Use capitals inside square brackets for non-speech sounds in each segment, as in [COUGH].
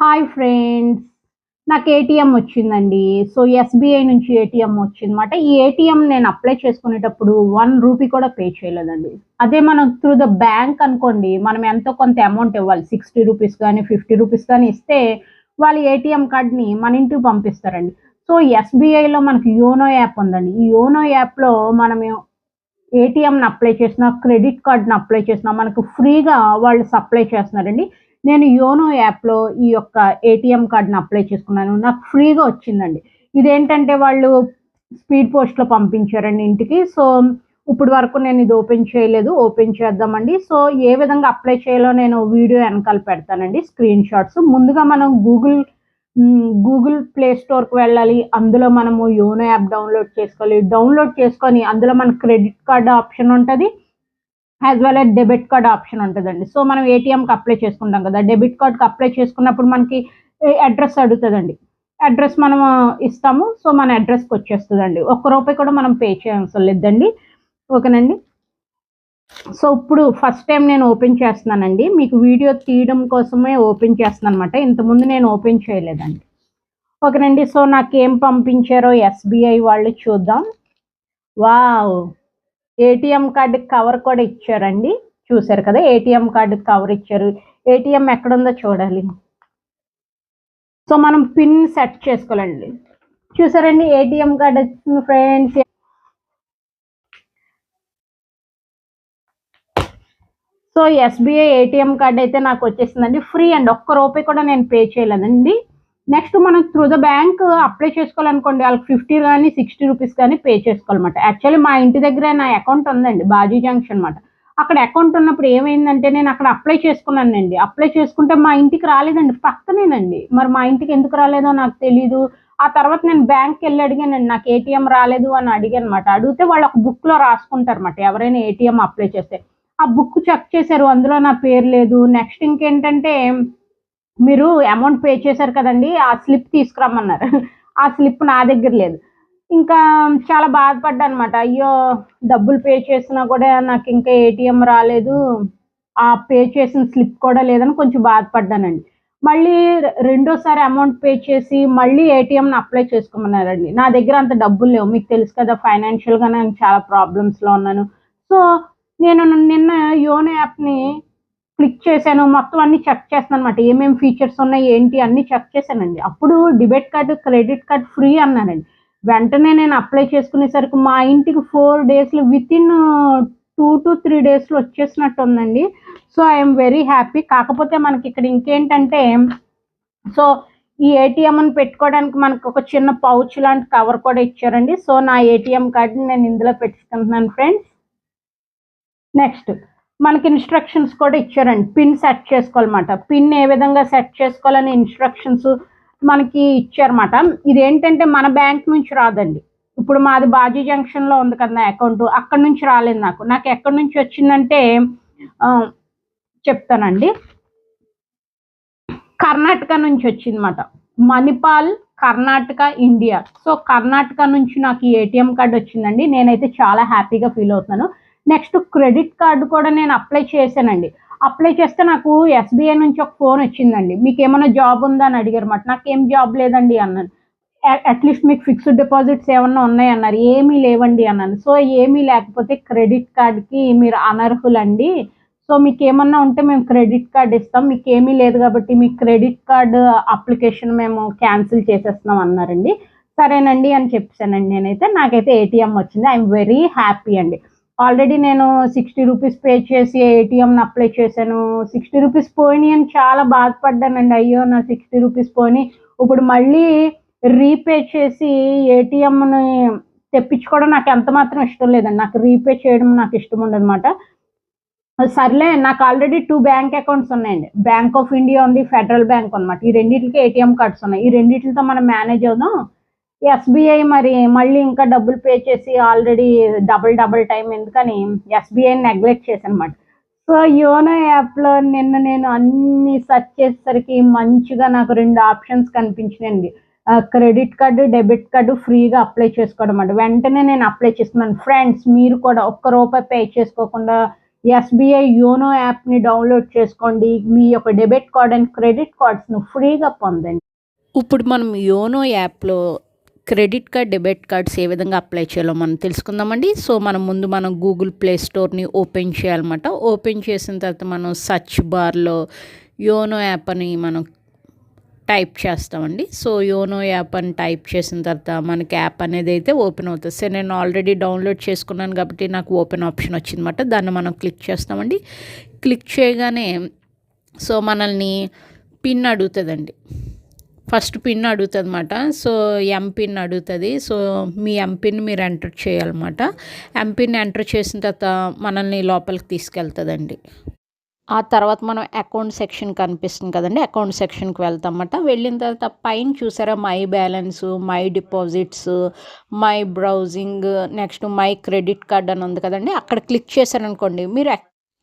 Hi friends నాకు ATM వచ్చిందండి. So SBI నుంచి ఏటీఎం వచ్చిందన్నమాట. ఈ ఏటీఎం నేను అప్లై చేసుకునేటప్పుడు వన్ రూపీ కూడా పే చేయలేదండి. అదే మనం త్రూ ద బ్యాంక్ అనుకోండి మనం ఎంతో కొంత అమౌంట్ ఇవ్వాలి. సిక్స్టీ రూపీస్ కానీ ఫిఫ్టీ రూపీస్ కానీ ఇస్తే వాళ్ళు ఏటీఎం కార్డ్ని మన ఇంటికి పంపిస్తారండి. సో ఎస్బీఐలో మనకి యోనో యాప్ ఉందండి. ఈ యోనో యాప్లో మనం ఏటీఎంని అప్లై చేసినా క్రెడిట్ కార్డ్ని అప్లై చేసినా మనకు ఫ్రీగా వాళ్ళు సప్లై చేస్తున్నారండి. నేను యోనో యాప్లో ఈ యొక్క ఏటీఎం కార్డును అప్లై చేసుకున్నాను. నాకు ఫ్రీగా వచ్చిందండి. ఇదేంటంటే వాళ్ళు స్పీడ్ పోస్ట్లో పంపించారండి ఇంటికి. సో ఇప్పుడు వరకు నేను ఇది ఓపెన్ చేయలేదు. ఓపెన్ చేద్దామండి. సో ఏ విధంగా అప్లై చేయాలో నేను వీడియో వెనకాల పెడతానండి. Screen shots. ముందుగా మనం గూగుల్ గూగుల్ ప్లే స్టోర్కి వెళ్ళాలి. అందులో మనము యోనో యాప్ డౌన్లోడ్ చేసుకోవాలి. డౌన్లోడ్ చేసుకొని అందులో మన క్రెడిట్ కార్డ్ ఆప్షన్ ఉంటుంది. As well as debit card option ఉంటుందండి. సో మనం ఏటీఎంకి అప్లై చేసుకుంటాం కదా. డెబిట్ కార్డ్కి అప్లై చేసుకున్నప్పుడు మనకి అడ్రస్ అడుగుతుందండి. అడ్రస్ మనం ఇస్తాము. సో మన అడ్రస్కి వచ్చేస్తుందండి. ఒక్క రూపాయి కూడా మనం పే చేయవసరం లేదండి ఓకేనండి? సో ఇప్పుడు ఫస్ట్ టైం నేను ఓపెన్ చేస్తున్నానండి. మీకు వీడియో తీయడం కోసమే ఓపెన్ చేస్తున్నాను అనమాట ఇంతకుముందు నేను ఓపెన్ చేయలేదండి. ఓకేనండి? సో నాకేం పంపించారో ఎస్బీఐ వాళ్ళు చూద్దాం. వావ్ ఏటీఎం కార్డు కవర్ కూడా ఇచ్చారండి. చూసారు కదా ఏటీఎం కార్డు కవర్ ఇచ్చారు. ఏటీఎం ఎక్కడుందో చూడాలి. సో మనం పిన్ సెట్ చేసుకోవాలండి. చూసారండి ఏటీఎం కార్డు వచ్చింది friends so SBI ATM card అయితే నాకు వచ్చేసిందండి. ఫ్రీ అండి. ఒక్క రూపాయి కూడా నేను పే చేయలేదండి. నెక్స్ట్ మనం త్రూ ద బ్యాంక్ అప్లై చేసుకోవాలనుకోండి వాళ్ళకి ఫిఫ్టీ కానీ సిక్స్టీ రూపీస్ కానీ పే చేసుకోవాలన్నమాట. యాక్చువల్లీ మా ఇంటి దగ్గర నా అకౌంట్ ఉందండి బాజీ జంక్షన్ అనమాట అక్కడ అకౌంట్ ఉన్నప్పుడు ఏమైందంటే నేను అక్కడ అప్లై చేసుకున్నానండి. అప్లై చేసుకుంటే మా ఇంటికి రాలేదండి పక్కనేనండి. మరి మా ఇంటికి ఎందుకు రాలేదో నాకు తెలీదు. ఆ తర్వాత నేను బ్యాంక్కి వెళ్ళి అడిగానండి నాకు ఏటీఎం రాలేదు అని అడిగాను అనమాట అడిగితే వాళ్ళు ఒక బుక్లో రాసుకుంటారు అనమాట ఎవరైనా ఏటీఎం అప్లై చేస్తే. ఆ బుక్ చెక్ చేశారు అందులో నా పేరు లేదు. నెక్స్ట్ ఇంకేంటంటే మీరు అమౌంట్ పే చేశారు కదండి ఆ స్లిప్ తీసుకురమ్మన్నారు. [LAUGHS] ఆ స్లిప్ నా దగ్గర లేదు. ఇంకా చాలా బాధపడ్డా అనమాట అయ్యో డబ్బులు పే చేసినా కూడా నాకు ఇంకా ఏటీఎం రాలేదు. ఆ పే చేసిన స్లిప్ కూడా లేదని కొంచెం బాధపడ్డానండి. మళ్ళీ రెండోసారి అమౌంట్ పే చేసి మళ్ళీ ఏటీఎంని అప్లై చేసుకోమన్నారండి. నా దగ్గర అంత డబ్బులు లేవు. మీకు తెలుసు కదా ఫైనాన్షియల్గా నేను చాలా ప్రాబ్లమ్స్లో ఉన్నాను. సో నేను నిన్న యోనో యాప్ని క్లిక్ చేశాను మొత్తం అన్ని చెక్ చేస్తాను అనమాట ఏమేమి ఫీచర్స్ ఉన్నాయి ఏంటి అన్ని చెక్ చేశానండి. అప్పుడు debit card credit card free అన్నానండి. వెంటనే నేను అప్లై చేసుకునేసరికి మా ఇంటికి ఫోర్ డేస్లో within two to three డేస్లో వచ్చేసినట్టు ఉందండి. సో ఐఎమ్ వెరీ హ్యాపీ కాకపోతే మనకి ఇక్కడ ఇంకేంటంటే సో ఈ ఏటీఎంని పెట్టుకోవడానికి మనకు ఒక చిన్న పౌచ్ లాంటి కవర్ కూడా ఇచ్చారండి. సో నా ఏటీఎం కార్డుని నేను ఇందులో పెట్టుకుంటున్నాను ఫ్రెండ్స్ నెక్స్ట్ మనకి ఇన్స్ట్రక్షన్స్ కూడా ఇచ్చారండి. పిన్ సెట్ చేసుకోవాలన్నమాట. పిన్ ఏ విధంగా సెట్ చేసుకోవాలని ఇన్స్ట్రక్షన్స్ మనకి ఇచ్చారన్నమాట. ఇది ఏంటంటే మన బ్యాంక్ నుంచి రాదండి. ఇప్పుడు మాది బాజీ జంక్షన్లో ఉంది కదా నా అకౌంట్ అక్కడ నుంచి రాలేదు నాకు. నాకు ఎక్కడి నుంచి వచ్చిందంటే చెప్తానండి. కర్ణాటక నుంచి వచ్చిందన్నమాట. మణిపాల్ కర్ణాటక ఇండియా. సో కర్ణాటక నుంచి నాకు ఈ ఏటీఎం కార్డు వచ్చిందండి. నేనైతే చాలా హ్యాపీగా ఫీల్ అవుతున్నాను. నెక్స్ట్ క్రెడిట్ కార్డు కూడా నేను అప్లై చేశానండి. అప్లై చేస్తే నాకు ఎస్బీఐ నుంచి ఒక ఫోన్ వచ్చిందండి. మీకు ఏమైనా జాబ్ ఉందా అని అడిగారు మాట నాకు ఏం జాబ్ లేదండి అన్నాను. అట్లీస్ట్ మీకు ఫిక్స్డ్ డిపాజిట్స్ ఏమన్నా ఉన్నాయన్నారు ఏమీ లేవండి అన్నాను. సో ఏమీ లేకపోతే క్రెడిట్ కార్డ్కి మీరు అనర్హులండి. సో మీకు ఏమన్నా ఉంటే మేము క్రెడిట్ కార్డ్ ఇస్తాం. మీకు ఏమీ లేదు కాబట్టి మీ క్రెడిట్ కార్డు అప్లికేషన్ మేము క్యాన్సిల్ చేసేస్తున్నాం అన్నారండి. సరేనండి అని చెప్పానండి నేనైతే. నాకైతే ఏటీఎం వచ్చింది. ఐఎమ్ వెరీ హ్యాపీ అండి. ఆల్రెడీ నేను సిక్స్టీ రూపీస్ పే చేసి ఏటీఎంని అప్లై చేశాను. సిక్స్టీ రూపీస్ పోయినాయి అని చాలా బాధపడ్డానండి. అయ్యో నా సిక్స్టీ రూపీస్ పోయి ఇప్పుడు మళ్ళీ రీపే చేసి ఏటీఎంని తెప్పించుకోవడం నాకు ఎంత మాత్రం ఇష్టం లేదండి. నాకు రీపే చేయడం నాకు ఇష్టం ఉండదన్నమాట. సర్లే నాకు ఆల్రెడీ టూ బ్యాంక్ అకౌంట్స్ ఉన్నాయండి. బ్యాంక్ ఆఫ్ ఇండియా ఉంది ఫెడరల్ బ్యాంక్ అనమాట ఈ రెండింటికి ఏటీఎం కార్డ్స్ ఉన్నాయి. ఈ రెండింటితో మనం మేనేజ్ అవుదాం. ఎస్బీఐ మరి మళ్ళీ ఇంకా డబ్బులు పే చేసి ఆల్రెడీ డబుల్ డబుల్ టైం ఎందుకని ఎస్బీఐ నెగ్లెక్ట్ చేశానమాట సో యోనో యాప్లో నిన్న నేను అన్ని సెర్చ్ చేసేసరికి మంచిగా నాకు రెండు ఆప్షన్స్ కనిపించినాయండి. క్రెడిట్ కార్డు డెబిట్ కార్డు ఫ్రీగా అప్లై చేసుకోవడం అండి వెంటనే నేను అప్లై చేసుకున్నాను ఫ్రెండ్స్ మీరు కూడా ఒక్క రూపాయి పే చేసుకోకుండా ఎస్బీఐ యోనో యాప్ని డౌన్లోడ్ చేసుకోండి. మీ యొక్క డెబిట్ కార్డ్ అండ్ క్రెడిట్ కార్డ్స్ను ఫ్రీగా పొందండి. ఇప్పుడు మనం యోనో యాప్లో క్రెడిట్ కార్డ్ డెబిట్ కార్డ్స్ ఏ విధంగా అప్లై చేయాలో మనం తెలుసుకుందామండి. సో మనం ముందు మనం గూగుల్ ప్లే స్టోర్ని ఓపెన్ చేయాలన్నమాట. ఓపెన్ చేసిన తర్వాత మనం సర్చ్ బార్లో యోనో యాప్ అని మనం టైప్ చేస్తామండి. సో యోనో యాప్ అని టైప్ చేసిన తర్వాత మనకి యాప్ అనేది అయితే ఓపెన్ అవుతుంది. సో నేను ఆల్రెడీ డౌన్లోడ్ చేసుకున్నాను కాబట్టి నాకు ఓపెన్ ఆప్షన్ వచ్చిందన్నమాట. దాన్ని మనం క్లిక్ చేస్తామండి. క్లిక్ చేయగానే సో మనల్ని పిన్ అడుగుతుందండి. ఫస్ట్ పిన్ అడుగుతుంది అనమాట సో ఎంపిన్ అడుగుతుంది. సో మీ ఎంపిన్ మీరు ఎంటర్ చేయాలన్నమాట. ఎంపిన్ ఎంటర్ చేసిన తర్వాత మనల్ని లోపలికి తీసుకెళ్తుందండి. ఆ తర్వాత మనం అకౌంట్ సెక్షన్ కనిపిస్తుంది కదండి అకౌంట్ సెక్షన్కి వెళ్తామన్నమాట. వెళ్ళిన తర్వాత పైన చూసారా my balance my deposits my browsing next my credit card అని ఉంది కదండి అక్కడ క్లిక్ చేశారనుకోండి మీరు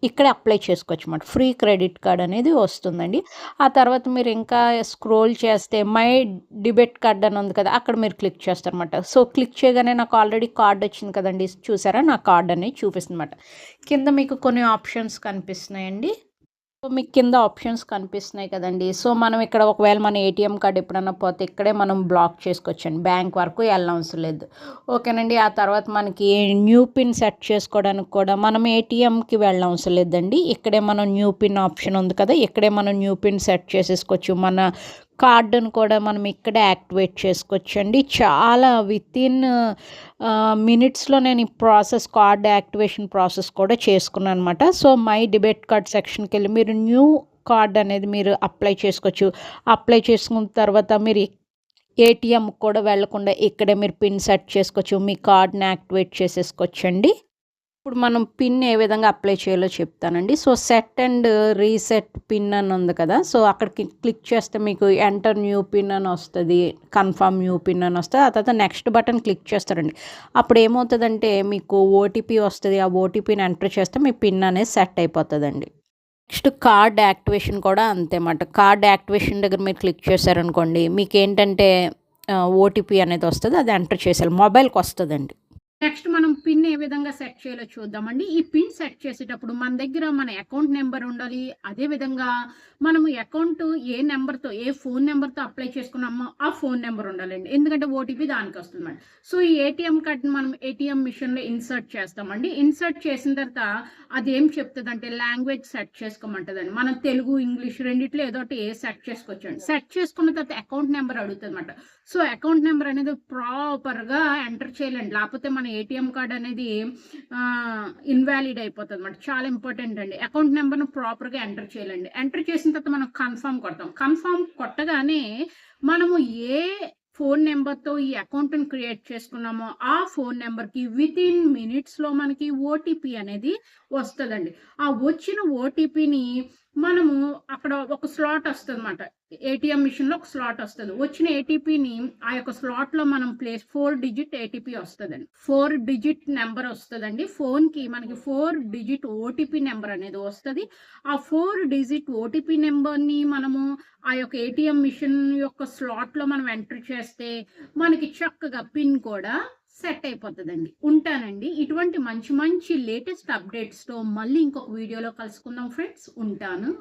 ఇక్కడ అప్లై చేసుకోవచ్చు అన్నమాట. ఫ్రీ క్రెడిట్ కార్డ్ అనేది వస్తుందండి. ఆ తర్వాత మీరు ఇంకా స్క్రోల్ చేస్తే మై డిబెట్ కార్డ్ అని ఉంది కదా అక్కడ మీరు క్లిక్ చేస్తారనమాట సో క్లిక్ చేయగానే నాకు ఆల్రెడీ కార్డ్ వచ్చింది కదండి. చూసారా? నా కార్డ్ అనేది చూపిస్తుంది అనమాట కింద మీకు కొన్ని ఆప్షన్స్ కనిపిస్తున్నాయండి. సో మీకు కింద ఆప్షన్స్ కనిపిస్తున్నాయి కదండి. సో మనం ఇక్కడ ఒకవేళ మన ఏటీఎం కార్డ్ ఎప్పుడైనా పోతే ఇక్కడే మనం బ్లాక్ చేసుకోవచ్చండి. బ్యాంక్ వరకు వెళ్ళవసరం లేదు. ఓకేనండి. ఆ తర్వాత మనకి న్యూ పిన్ సెట్ చేసుకోవడానికి కూడా మనం ఏటీఎంకి వెళ్ళవసరం లేదండి. ఇక్కడే మనం న్యూ పిన్ ఆప్షన్ ఉంది కదా. ఇక్కడే మనం న్యూ పిన్ సెట్ చేసేసుకోవచ్చు. మన కార్డును కూడా మనం ఇక్కడే యాక్టివేట్ చేసుకోవచ్చండి. చాలా విత్ ఇన్ మినిట్స్లో నేను ఈ ప్రాసెస్ కార్డ్ యాక్టివేషన్ ప్రాసెస్ కూడా చేసుకున్నాను అనమాట సో మై డిబేట్ కార్డ్ సెక్షన్కి వెళ్ళి మీరు న్యూ కార్డ్ అనేది మీరు అప్లై చేసుకోవచ్చు. అప్లై చేసుకున్న తర్వాత మీరు ఏటీఎం కూడా వెళ్ళకుండా ఇక్కడే మీరు పిన్ సెట్ చేసుకోవచ్చు. మీ కార్డ్ని యాక్టివేట్ చేసేసుకోవచ్చండి. ఇప్పుడు మనం పిన్ ఏ విధంగా అప్లై చేయాలో చెప్తానండి. So set and reset pin అని ఉంది కదా సో అక్కడికి క్లిక్ చేస్తే మీకు ఎంటర్ న్యూ పిన్ అని వస్తుంది కన్ఫర్మ్ న్యూ పిన్ అని వస్తుంది ఆ తర్వాత నెక్స్ట్ బటన్ క్లిక్ చేస్తారండి. అప్పుడు ఏమవుతుందంటే మీకు ఓటీపీ వస్తుంది ఆ ఓటీపీని ఎంటర్ చేస్తే మీ పిన్ అనేది సెట్ అయిపోతుందండి. నెక్స్ట్ కార్డ్ యాక్టివేషన్ కూడా అంతేమాట కార్డ్ యాక్టివేషన్ దగ్గర మీరు క్లిక్ చేశారనుకోండి మీకు ఏంటంటే ఓటీపీ అనేది వస్తుంది అది ఎంటర్ చేసేయాలి. మొబైల్కి వస్తుందండి. నెక్స్ట్ మనం పిన్ ఏ విధంగా సెట్ చేయాలో చూద్దామండి. ఈ పిన్ సెట్ చేసేటప్పుడు మన దగ్గర మన అకౌంట్ నెంబర్ ఉండాలి. అదే విధంగా మనము అకౌంట్ ఏ నెంబర్తో ఏ ఫోన్ నెంబర్తో అప్లై చేసుకున్నామో ఆ ఫోన్ నెంబర్ ఉండాలండి. ఎందుకంటే ఓటీపీ దానికి వస్తుంది సో ఈ ఏటీఎం కార్డ్ని మనం ఏటీఎం మిషన్లో ఇన్సర్ట్ చేస్తామండి. ఇన్సర్ట్ చేసిన తర్వాత అది ఏం చెప్తుంది అంటే లాంగ్వేజ్ సెట్ చేసుకోమంటుందండి. మనం తెలుగు ఇంగ్లీష్ రెండిట్లో ఏదో ఒకటి సెట్ చేసుకోవచ్చండి. సెట్ చేసుకున్న తర్వాత అకౌంట్ నెంబర్ అడుగుతుంది అనమాట సో అకౌంట్ నెంబర్ అనేది ప్రాపర్గా ఎంటర్ చేయాలండి. లేకపోతే మన ఏటీఎం కార్డ్ అనేది ఇన్వాలిడ్ అయిపోతుంది అనమాట చాలా ఇంపార్టెంట్ అండి. అకౌంట్ నెంబర్ను ప్రాపర్గా ఎంటర్ చేయాలండి. ఎంటర్ చేసిన తర్వాత మనం కన్ఫర్మ్ కొడతాం. కన్ఫర్మ్ కొట్టగానే మనము ఏ ఫోన్ నెంబర్తో ఈ అకౌంట్ని క్రియేట్ చేసుకున్నామో ఆ ఫోన్ నెంబర్కి విత్ ఇన్ మినిట్స్లో మనకి ఓటీపీ అనేది వస్తుందండి. ఆ వచ్చిన ఓటీపీని మనము అక్కడ ఒక స్లాట్ వస్తుంది అనమాట ఏటీఎం మిషన్లో ఒక స్లాట్ వస్తుంది. వచ్చిన ఏటీపీని ఆ యొక్క స్లాట్లో మనం ప్లేస్ ఫోర్ డిజిట్ ఏటీపీ వస్తుందండి. ఫోర్ డిజిట్ నెంబర్ వస్తుందండి. ఫోన్కి మనకి ఫోర్ డిజిట్ ఓటీపీ నెంబర్ అనేది వస్తుంది. ఆ ఫోర్ డిజిట్ ఓటీపీ నెంబర్ని మనము ఆ యొక్క ఏటీఎం మిషన్ యొక్క స్లాట్లో మనం ఎంటర్ చేస్తే మనకి చక్కగా పిన్ కూడా సెట్ అయిపోతుందండి. ఉంటానండి. ఇటువంటి మంచి మంచి లేటెస్ట్ అప్డేట్స్తో మళ్ళీ ఇంకొక వీడియోలో కలుసుకుందాం ఫ్రెండ్స్. ఉంటాను.